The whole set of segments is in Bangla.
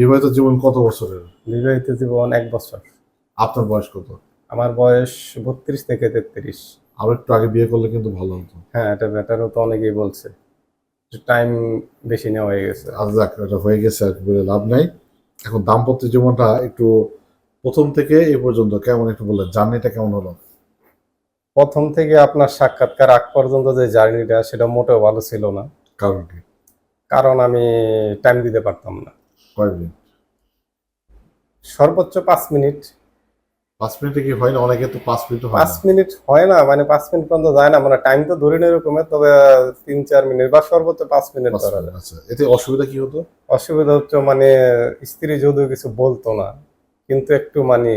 বিবাহিত জীবন কত বছরের? বিবাহিত জীবন এক বছর। আপনার বয়স কত? আমার বয়স বত্রিশ থেকে তেত্রিশ। আরও একটু আগে বিয়ে করলে কিন্তু ভালো হতো। হ্যাঁ এটা বেটারও তো অনেকেই বলছে। টাইম বেশি নেওয়া হয়ে গেছে। আজ যাক এটা হয়ে গেছে আর বলে লাভ নাই। এখন দাম্পত্য জীবনটা একটু প্রথম থেকে এই পর্যন্ত কেমন একটু বললেন জার্নিটা কেমন হলো? প্রথম থেকে আপনার সাক্ষাৎকার আগ পর্যন্ত যে জার্নিটা সেটা মোটেও ভালো ছিল না। কারণ কি? কারণ আমি টাইম দিতে পারতাম না। কয়েকদিন সর্বোচ্চ পাঁচ মিনিট। পাঁচ মিনিটে কি হয় না? অনেকে তো পাঁচ মিনিট হয় পাঁচ মিনিট হয় না মানে পাঁচ মিনিট পর্যন্ত যায় না। মানে টাইম তো ধরে নেই রকমের তবে তিন চার মিনিট বা সর্বোচ্চ পাঁচ মিনিট ধরা যায় আচ্ছা। এতে অসুবিধা কি হতো? অসুবিধা হচ্ছে মানে স্ত্রী যদিও কিছু বলতো না কিন্তু একটু মানে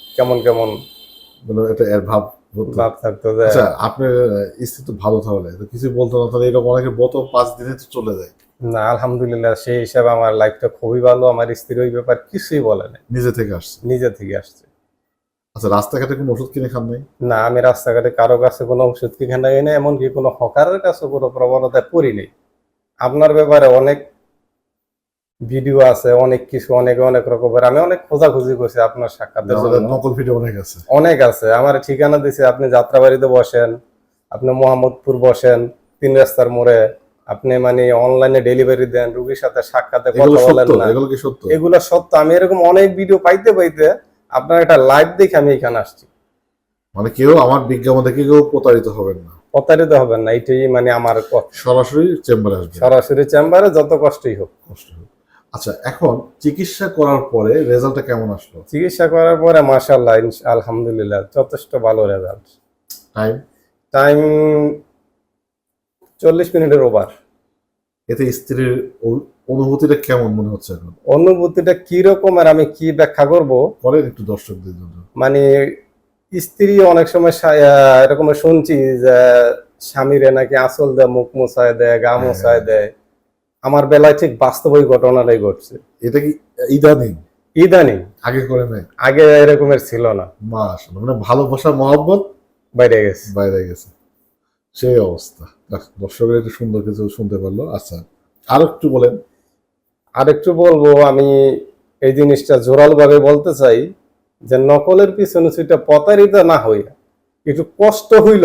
কেমন কেমন মানে এটা এর ভাব ভাব থাকতো আচ্ছা আপনার স্ত্রী তো ভালো তাহলে তো কিছু বলতো না তাহলে এরকম অনেকে বত পাঁচ দিনে তো চলে যায়। না আলহামদুলিল্লাহ সেই হিসাবে আমার লাইফটা খুবই ভালো। আমার স্ত্রী ওই ব্যাপার কিছুই বলে না নিজে থেকে আসছে? নিজে থেকে আসছে। আচ্ছা রাস্তাঘাটে কোনো ওষুধ কিনে খান নাই? না আমি রাস্তাঘাটে কারও কাছে কোনো ওষুধ কি খাই না এমনকি কোনো হকারের কাছে কোনো প্রবণতায় পড়ি নেই। আপনার ব্যাপারে অনেক ভিডিও আছে অনেক কিছু অনেক অনেক রকমের। আমি অনেক খোঁজাখুঁজি করছি আপনার সাক্ষাতের জন্য। নকল ভিডিও অনেক আছে। অনেক আছে। আমার ঠিকানা দিছে আপনি যাত্রাবাড়িতে বসেন আপনি মোহাম্মদপুর বসেন তিন রাস্তার মোড়ে। আপনি মানে অনলাইনে ডেলিভারি দেন রুগীর সাথে সাক্ষাতে এগুলো কথা বলেন না। এগুলো কি সত্য? এগুলো সত্য। আমি এরকম অনেক ভিডিও পাইতে পাইতে আপনার একটা লাইভ দেখে আমি এখানে আসছি। মানে কেউ আমার বিজ্ঞাপন দেখে কেউ প্রতারিত হবেন না। প্রতারিত হবেন না এটাই মানে আমার সরাসরি চেম্বারে আসবে সরাসরি চেম্বারে যত কষ্টই হোক। কষ্ট হবে। আচ্ছা এখন চিকিৎসা করার পরে রেজাল্টটা কেমন আসলো? চিকিৎসা করার পরে মাসাল্লাহ আলহামদুলিল্লাহ যথেষ্ট ভালো রেজাল্ট টাইম টাইম চল্লিশ মিনিটের ওভার এতে স্ত্রীর অনুভূতিটা কেমন মনে হচ্ছে এখন? অনুভূতিটা কি রকমের আমি কি ব্যাখ্যা করব? করেন একটু দর্শকদের জন্য। মানে স্ত্রী অনেক সময় এরকম শুনছি যে স্বামীরে নাকি আঁচল দেয় মুখ মোছায় দেয় গা হ্যাঁ। মোছায় দেয়। আমার বেলায় ঠিক বাস্তব ওই ঘটনাটাই ঘটছে। এটা কি ইদানিং? ইদানিং। আগে করে নাই? আগে এরকমের ছিল না। মাস মানে ভালোবাসা মহব্বত বাইরে গেছে। বাইরে গেছে। সেই অবস্থা। দর্শকের একটু সুন্দর কিছু শুনতে পারল। আচ্ছা আর একটু বলেন। আর একটু বলব আমি এই জিনিসটা জোরাল ভাবে বলতে চাই যে নকলের পিছনে সেটা প্রতারিত না হইয়া একটু কষ্ট হইল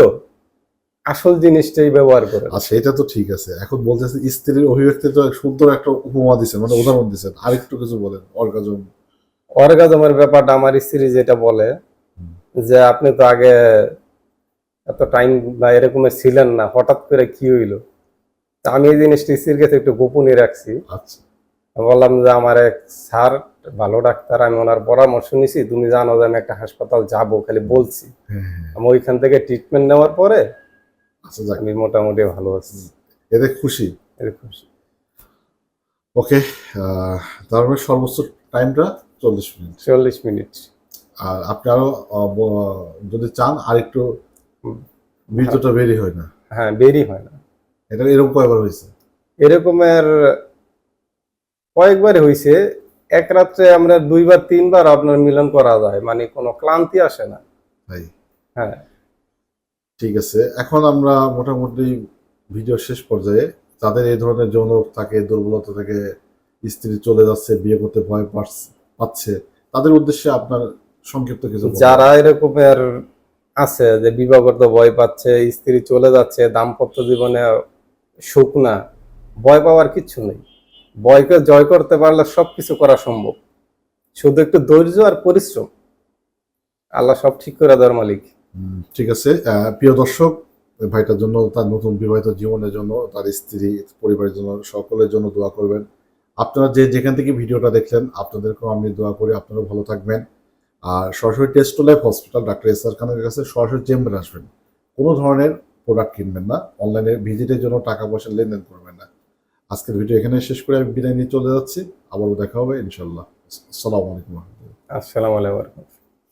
আসল জিনিসটাই ব্যবহার করে। আচ্ছা এটা তো ঠিক আছে। এখন বলতেছে স্ত্রীর অভিব্যক্তি তো সুন্দর একটা উপমা দিচ্ছেন মানে উদাহরণ দিচ্ছেন আরেকটু কিছু বলেন অর্গাজম। অর্গাজমের ব্যাপারটা আমার স্ত্রী যেটা বলে যে আপনি তো আগে এত টাইম বা এরকমের ছিলেন না হঠাৎ করে কি হইল? তা আমি এই জিনিসটা স্ত্রীর কাছে একটু গোপনে রাখছি। আচ্ছা। বললাম যে আমার এক স্যার ভালো ডাক্তার আমি ওনার পরামর্শ নিছি তুমি জানো যে আমি একটা হাসপাতাল যাব খালি বলছি। হ্যাঁ হ্যাঁ। আমি ওইখান থেকে ট্রিটমেন্ট নেওয়ার পরে আচ্ছা আমি মোটামুটি ভালো আছি। এতে খুশি? খুশি। ওকে তারপরে সর্বোচ্চ টাইমটা চল্লিশ মিনিট। চল্লিশ মিনিট। আর আপনি আরও যদি চান আর একটু। বীর্যটা বেরি হয় না। হ্যাঁ বেরি হয় না। এটা এরকম কয়বার হয়েছে? এরকমের কয়েকবার হয়েছে। এক রাত্রে আমরা দুইবার তিনবার আপনার মিলন করা যায় মানে কোনো ক্লান্তি আসে না। হ্যাঁ। ঠিক আছে। এখন আমরা মোটামুটি ভিডিও শেষ পর্যায়ে যাদের এই ধরনের যৌন থাকে দুর্বলতা থেকে স্ত্রী চলে যাচ্ছে বিয়ে করতে ভয় পাচ্ছে- তাদের উদ্দেশ্যে আপনার সংক্ষিপ্ত কিছু। যারা এরকমের আছে যে বিবাহ করতে ভয় পাচ্ছে, স্ত্রী চলে যাচ্ছে, দাম্পত্য জীবনে সুখ না, ভয় পাওয়ার কিচ্ছু নেই। ভয়কে জয় করতে পারলে সব কিছু করা সম্ভব। শুধু একটু ধৈর্য আর পরিশ্রম। আল্লাহ সব ঠিক করে দেওয়ার মালিক। ঠিক আছে। প্রিয় দর্শক ভাইটার জন্য, তার নতুন বিবাহিত জীবনের জন্য, তার স্ত্রী, পরিবারের জন্য, সকলের জন্য দোয়া করবেন। আপনারা যে যেখান থেকে ভিডিওটা দেখলেন, আপনাদেরকেও আমি দোয়া করি। আপনারা ভালো থাকবেন। আর সরাসরি test life hospital doctor S R খানের কাছে সরাসরি চেম্বারে আসবেন। কোনো ধরনের প্রোডাক্ট কিনবেন না অনলাইনে ভিজিটের জন্য টাকা পয়সা লেনদেন করবেন না। আজকের ভিডিও এখানে শেষ করে, আমি বিদায় নিয়ে চলে যাচ্ছি। আবারও দেখা হবে ইনশাল্লাহ আসসালামু আলাইকুম। আসসালামু আলাইকুম।